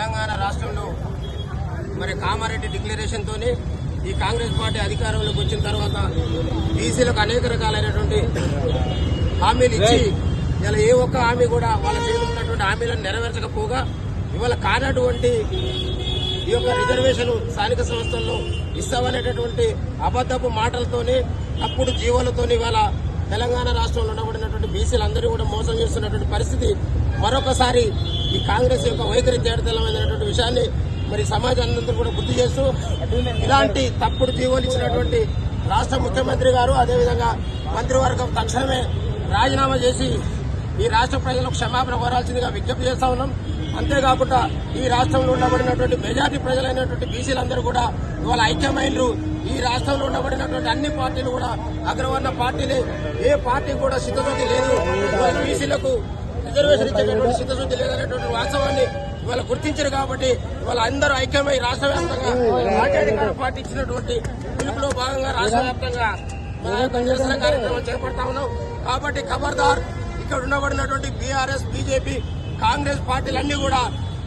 తెలంగాణ రాష్ట్రంలో మరి కామారెడ్డి డిక్లరేషన్తో ఈ కాంగ్రెస్ పార్టీ అధికారంలోకి వచ్చిన తర్వాత బీసీలకు అనేక రకాలైనటువంటి హామీలు ఇచ్చి ఇలా ఏ ఒక్క హామీ కూడా వాళ్ళ చేతిలో ఉన్నటువంటి హామీలను నెరవేర్చకపోగా ఇవాళ కానటువంటి ఈ యొక్క రిజర్వేషన్ స్థానిక సంస్థల్లో ఇస్తామనేటటువంటి అబద్ధపు మాటలతోనే తప్పుడు జీవోలతోని ఇవాళ తెలంగాణ రాష్ట్రంలో ఉండబడినటువంటి బీసీలందరూ కూడా మోసం చేస్తున్నటువంటి పరిస్థితి మరొకసారి ఈ కాంగ్రెస్ యొక్క వైఖరి తేడతలమైనటువంటి విషయాన్ని మరి సమాజాన్ని కూడా గుర్తు చేస్తూ ఇలాంటి తప్పుడు జీవోలు ఇచ్చినటువంటి రాష్ట్ర ముఖ్యమంత్రి గారు అదేవిధంగా మంత్రివర్గం తక్షణమే రాజీనామా చేసి ఈ రాష్ట్ర ప్రజలకు క్షమాపణ కోరాల్సిందిగా విజ్ఞప్తి చేస్తా ఉన్నాం. అంతేకాకుండా ఈ రాష్ట్రంలో ఉండబడినటువంటి మెజార్టీ ప్రజలైనటువంటి బీసీలందరూ కూడా ఇవాళ ఐక్యమైనరు ఈ రాష్ట్రంలో ఉండబడినటువంటి అన్ని పార్టీలు కూడా అగ్రవర్ణ పార్టీలే. ఏ పార్టీ కూడా సిద్ధశుద్ధి లేదు. బీసీలకు రిజర్వేషన్ ఇచ్చేటటువంటి సిద్ధశుద్ధి లేదనేటువంటి వాస్తవాన్ని ఇవాళ గుర్తించారు కాబట్టి ఇవాళ అందరూ ఐక్యమై రాష్ట్ర వ్యాప్తంగా రాజ్యాధికార పార్టీ ఇచ్చినటువంటి పిలుపులో భాగంగా రాష్ట్ర వ్యాప్తంగా నిరసన కార్యక్రమం చేపడతా ఉన్నాం. కాబట్టి ఖబర్దార్ ఇక్కడ ఉండబడినటువంటి బీఆర్ఎస్ బీజేపీ కాంగ్రెస్ పార్టీలన్నీ కూడా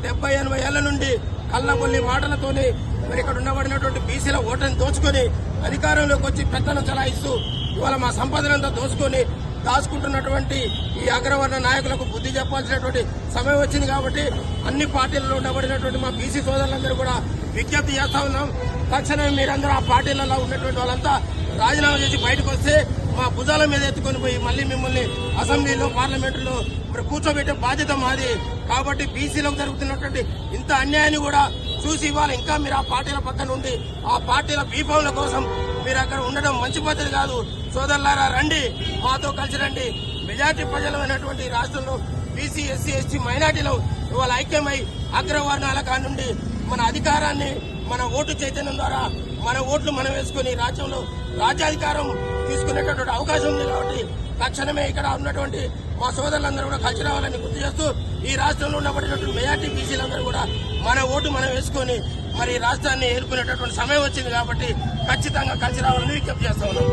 డెబ్బై ఎనభై ఏళ్ళ నుండి కళ్ళబొల్లి మాటలతోనే మరి ఇక్కడ ఉండబడినటువంటి బీసీల ఓటుని దోచుకొని అధికారంలోకి వచ్చి పెత్తనం చలాయిస్తూ ఇవాళ మా సంపదనంతా దోచుకొని దాచుకుంటున్నటువంటి ఈ అగ్రవర్ణ నాయకులకు బుద్ధి చెప్పాల్సినటువంటి సమయం వచ్చింది కాబట్టి అన్ని పార్టీలలో ఉండబడినటువంటి మా బీసీ సోదరులందరూ కూడా విజ్ఞప్తి చేస్తా ఉన్నాం. తక్షణమే మీరందరూ ఆ పార్టీలలో ఉన్నటువంటి వాళ్ళంతా రాజీనామా చేసి బయటకు వస్తే మా భుజాల మీద ఎత్తుకొని పోయి మళ్ళీ మిమ్మల్ని అసెంబ్లీలో పార్లమెంటులో మరి కూర్చోబెట్టే బాధ్యత మాది. కాబట్టి బీసీలకు జరుగుతున్నటువంటి ఇంత అన్యాయాన్ని కూడా చూసి ఇవాళ ఇంకా మీరు ఆ పార్టీల పక్కన ఉండి ఆ పార్టీల బీఫామ్ల కోసం మీరు అక్కడ ఉండడం మంచి పద్ధతి కాదు. సోదరులారా రండి. మాతో కలిసి రండి. మెజార్టీ ప్రజలమైనటువంటి రాష్ట్రంలో బీసీ ఎస్సీ ఎస్టీ మైనార్టీలు ఇవాళ ఐక్యమై అగ్రవర్ణాల కానుండి మన అధికారాన్ని మన ఓటు చైతన్యం ద్వారా మన ఓట్లు మనం వేసుకుని రాజ్యంలో రాజ్యాధికారం తీసుకునేటటువంటి అవకాశం ఉంది కాబట్టి తక్షణమే ఇక్కడ ఉన్నటువంటి మా సోదరులందరూ కూడా కలిసి రావాలని గుర్తు చేస్తూ ఈ రాష్ట్రంలో ఉండబడినటువంటి మెజార్టీ బీసీలందరూ కూడా మన ఓటు మనం వేసుకొని మరి ఈ రాష్ట్రాన్ని ఏర్పడినటువంటి సమయం వచ్చింది కాబట్టి ఖచ్చితంగా కలిసి రావాలని విజ్ఞప్తి చేస్తా ఉన్నాం.